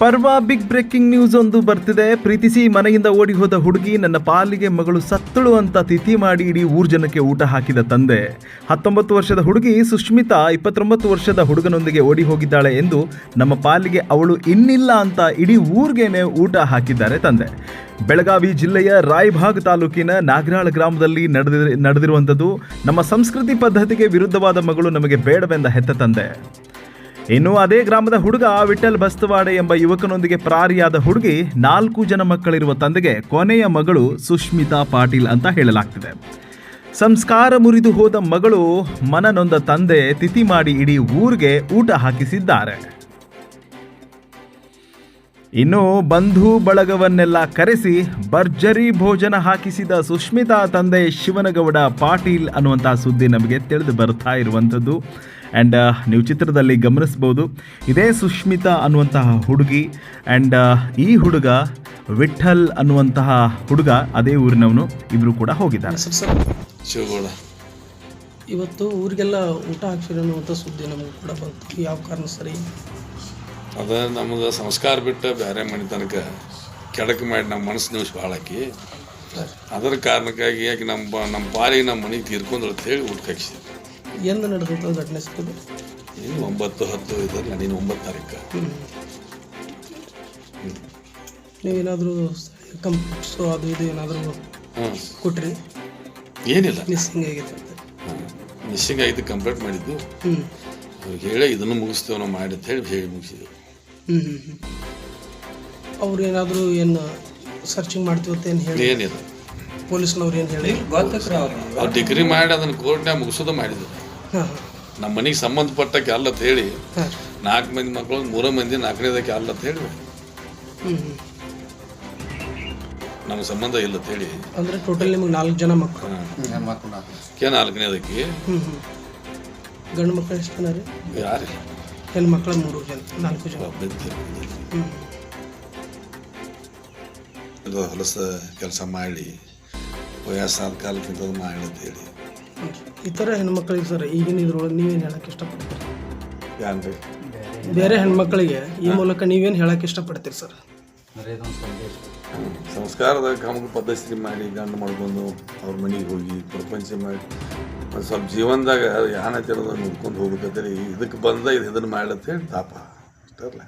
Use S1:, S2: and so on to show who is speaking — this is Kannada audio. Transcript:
S1: ಪರ್ವ ಬಿಗ್ ಬ್ರೇಕಿಂಗ್ ನ್ಯೂಸ್ ಒಂದು ಬರ್ತಿದೆ. ಪ್ರೀತಿಸಿ ಮನೆಯಿಂದ ಓಡಿ ಹೋದ ಹುಡುಗಿ ನನ್ನ ಪಾಲಿಗೆ ಮಗಳು ಸತ್ತಳು ಅಂತ ತಿಥಿ ಮಾಡಿ ಇಡೀ ಊರ್ ಜನಕ್ಕೆ ಊಟ ಹಾಕಿದ ತಂದೆ. ಹತ್ತೊಂಬತ್ತು ವರ್ಷದ ಹುಡುಗಿ ಸುಷ್ಮಿತಾ ಇಪ್ಪತ್ತೊಂಬತ್ತು ವರ್ಷದ ಹುಡುಗನೊಂದಿಗೆ ಓಡಿ ಹೋಗಿದ್ದಾಳೆ ಎಂದು ನಮ್ಮ ಪಾಲಿಗೆ ಅವಳು ಇನ್ನಿಲ್ಲ ಅಂತ ಇಡೀ ಊರ್ಗೇನೆ ಊಟ ಹಾಕಿದ್ದಾರೆ ತಂದೆ. ಬೆಳಗಾವಿ ಜಿಲ್ಲೆಯ ರಾಯಭಾಗ್ ತಾಲೂಕಿನ ನಾಗರಾಳ ಗ್ರಾಮದಲ್ಲಿ ನಡೆದಿ, ನಡೆದಿರುವಂಥದ್ದು ನಮ್ಮ ಸಂಸ್ಕೃತಿ ಪದ್ಧತಿಗೆ ವಿರುದ್ಧವಾದ ಮಗಳು ನಮಗೆ ಬೇಡವೆಂದ ಹೆತ್ತ ತಂದೆ. ಇನ್ನು ಅದೇ ಗ್ರಾಮದ ಹುಡುಗ ವಿಠಲ್ ಬಸ್ತವಾಡೆ ಎಂಬ ಯುವಕನೊಂದಿಗೆ ಪ್ರಾರಿಯಾದ ಹುಡುಗಿ, ನಾಲ್ಕು ಜನ ಮಕ್ಕಳಿರುವ ತಂದೆಗೆ ಕೊನೆಯ ಮಗಳು ಸುಷ್ಮಿತಾ ಪಾಟೀಲ್ ಅಂತ ಹೇಳಲಾಗ್ತಿದೆ. ಸಂಸ್ಕಾರ ಮುರಿದು ಹೋದ ಮಗಳು ಮನನೊಂದ ತಂದೆ ತಿಥಿ ಮಾಡಿ ಇಡೀ ಊರಿಗೆ ಊಟ ಹಾಕಿಸಿದ್ದಾರೆ. ಇನ್ನು ಬಂಧು ಬಳಗವನ್ನೆಲ್ಲ ಕರೆಸಿ ಭರ್ಜರಿ ಭೋಜನ ಹಾಕಿಸಿದ ಸುಷ್ಮಿತಾ ತಂದೆ ಶಿವನಗೌಡ ಪಾಟೀಲ್ ಅನ್ನುವಂತಹ ಸುದ್ದಿ ನಮಗೆ ತಿಳಿದು ಬರ್ತಾ ಇರುವಂಥದ್ದು. ಆ್ಯಂಡ್ ನೀವು ಚಿತ್ರದಲ್ಲಿ ಗಮನಿಸ್ಬೋದು ಇದೇ ಸುಷ್ಮಿತಾ ಅನ್ನುವಂತಹ ಹುಡುಗಿ. ಆ್ಯಂಡ್ ಈ ಹುಡುಗ ವಿಠಲ್ ಅನ್ನುವಂತಹ ಹುಡುಗ ಅದೇ ಊರಿನವನು ಇಬ್ಬರು ಕೂಡ ಹೋಗಿದ್ದಾರೆ.
S2: Sir sir.
S3: ಶಿವಗೌಡ.
S2: ಇವತ್ತು ಊರಿಗೆಲ್ಲ ಊಟ ಹಾಕ್ಸಿರೋ ಅನ್ನುವಂಥ ಸುದ್ದಿ ನಮಗೆ ಕೂಡ ಬಂತು. ಯಾವ ಕಾರಣ ಸರಿ
S3: ಅದ ನಮ್ಗೆ ಸಂಸ್ಕಾರ ಬಿಟ್ಟು ಬೇರೆ ಮನೆ ತನಕ ಕೆಡಕು ಮಾಡಿ ನಮ್ಮ ಮನಸ್ಸು ನಿಮಿಷ ಭಾಳ ಆಕಿ. ಅದರ ಕಾರಣಕ್ಕಾಗಿ ಯಾಕೆ ನಮ್ಮ ಬ- ನಮ್ಮ ಪಾಲಿಗೆ ನಮ್ಮ ಮನೆಗೆ ತೀರ್ಕೊಂಡ್ರು ಅಂತ ಹೇಳಿ ಊಟ ಹಾಕ್ಸಿದ್ವಿ
S2: ಎಂದು ನಡೆದಂಥ ಘಟನೆ ಸಿಕ್ಕಿದೆ?
S3: ನೀನು ಒಂಬತ್ತು ಹತ್ತು ಇದಲ್ಲ ನೀನು ಒಂಬತ್ತು ತಾರೀಕು.
S2: ನೀವೇನಾದರೂ ಕಂಪ್ಯೂಟ್ಸು ಅದು ಇದು ಏನಾದರೂ
S3: ಹಾಂ
S2: ಕೊಟ್ರಿ?
S3: ಏನಿಲ್ಲ.
S2: ಮಿಸ್ಸಿಂಗ್ ಆಗಿತ್ತು ಅಂತ.
S3: ಮಿಸ್ಸಿಂಗ್ ಆಗಿದ್ದು ಕಂಪ್ಲೇಂಟ್ ಮಾಡಿದ್ದು.
S2: ಹ್ಞೂ
S3: ಅವ್ರಿಗೆ ಹೇಳಿ ಇದನ್ನು ಮುಗಿಸ್ತೇವೆ ನಾವು ಮಾಡಿ ಅಂತ ಹೇಳಿ ಹೇಳಿ ಮುಗಿಸಿದ್ವಿ
S2: ಹ್ಞೂ ಹ್ಞೂ ಹ್ಞೂ ಅವ್ರು ಏನಾದರೂ ಏನು ಸರ್ಚಿಂಗ್ ಮಾಡ್ತೀವತ್ತ ಏನು ಹೇಳಿ?
S3: ಏನಿಲ್ಲ.
S2: ಪೊಲೀಸ್ನವ್ರು ಏನು ಹೇಳಿ?
S3: ಅವ್ರು ಡಿಗ್ರಿ ಮಾಡಿ ಅದನ್ನು ಕೋರ್ಟ್ನಾಗ ಮುಗಿಸೋದು ಮಾಡಿದ್ರು. ನಮ್ಮ ಮನೆಗೆ ಸಂಬಂಧಪಟ್ಟಕ್ಕೆ ಅಲ್ಲ ಅಂತ ಹೇಳಿ ನಾಲ್ಕು ಮಂದಿ ಮಕ್ಕಳು ಮೂರು ಮಂದಿ ನಾಲ್ಕನೇದಕ್ಕೆ ಅಲ್ಲ ಅಂತ ಹೇಳಿ. ನಮ್ಗೆ ಸಂಬಂಧ ಇಲ್ಲ ಅಂತ ಹೇಳಿ.
S2: ಅಂದ್ರೆ ಟೋಟಲ್ ನಿಮಗೆ ನಾಲ್ಕು ಜನ ಮಕ್ಕಳು.
S3: ಕೆ ನಾಲ್ಕನೇದಕ್ಕೆ?
S2: ಗಂಡು ಮಕ್ಕಳು ಎಷ್ಟು ಜನ ರೀ?
S3: ಯಾರು?
S2: ಹೆಣ್ಣು ಮಕ್ಕಳ ಮೂರು ಜನ ನಾಲ್ಕು ಜನ.
S3: ಹೊಲಸ ಕೆಲಸ ಮಾಡಿ ವಯಸ್ಸಾದ ಕಾಲಕ್ಕಿಂತ ಅದು ಮಾಡಿ ಅಂತ ಹೇಳಿ.
S2: ಈ ಥರ ಹೆಣ್ಮಕ್ಳಿಗೆ ಸರ್ ಈಗಿನ ಇದ್ರೊಳಗೆ ನೀವೇನು ಹೇಳಕ್ಕೆ ಇಷ್ಟಪಡ್ತೀರಿ? ಬೇರೆ ಹೆಣ್ಮಕ್ಳಿಗೆ ಈ ಮೂಲಕ ನೀವೇನು ಹೇಳಕ್ಕೆ ಇಷ್ಟಪಡ್ತೀರಿ ಸರ್?
S3: ಸಂಸ್ಕಾರದ ಕಾಮಕ ಪದ್ಧತಿ ಮಾಡಿ ಗಂಡ ಮಾಡ್ಕೊಂಡು ಅವ್ರ ಮನೆಗೆ ಹೋಗಿ ಪ್ರಪಂಚ ಮಾಡಿ ಒಂದು ಸ್ವಲ್ಪ ಜೀವನದಾಗ ಯಾನ ತಿರೋದ ನೋಡ್ಕೊಂಡು ಹೋಗ್ಬೇಕಂತೇಳಿ ಇದಕ್ಕೆ ಬಂದ ಇದು ಇದನ್ನು ಮಾಡ್ಲತ್ತ ಹೇಳಿ ತಾಪ. ಅಷ್ಟಲ್ಲ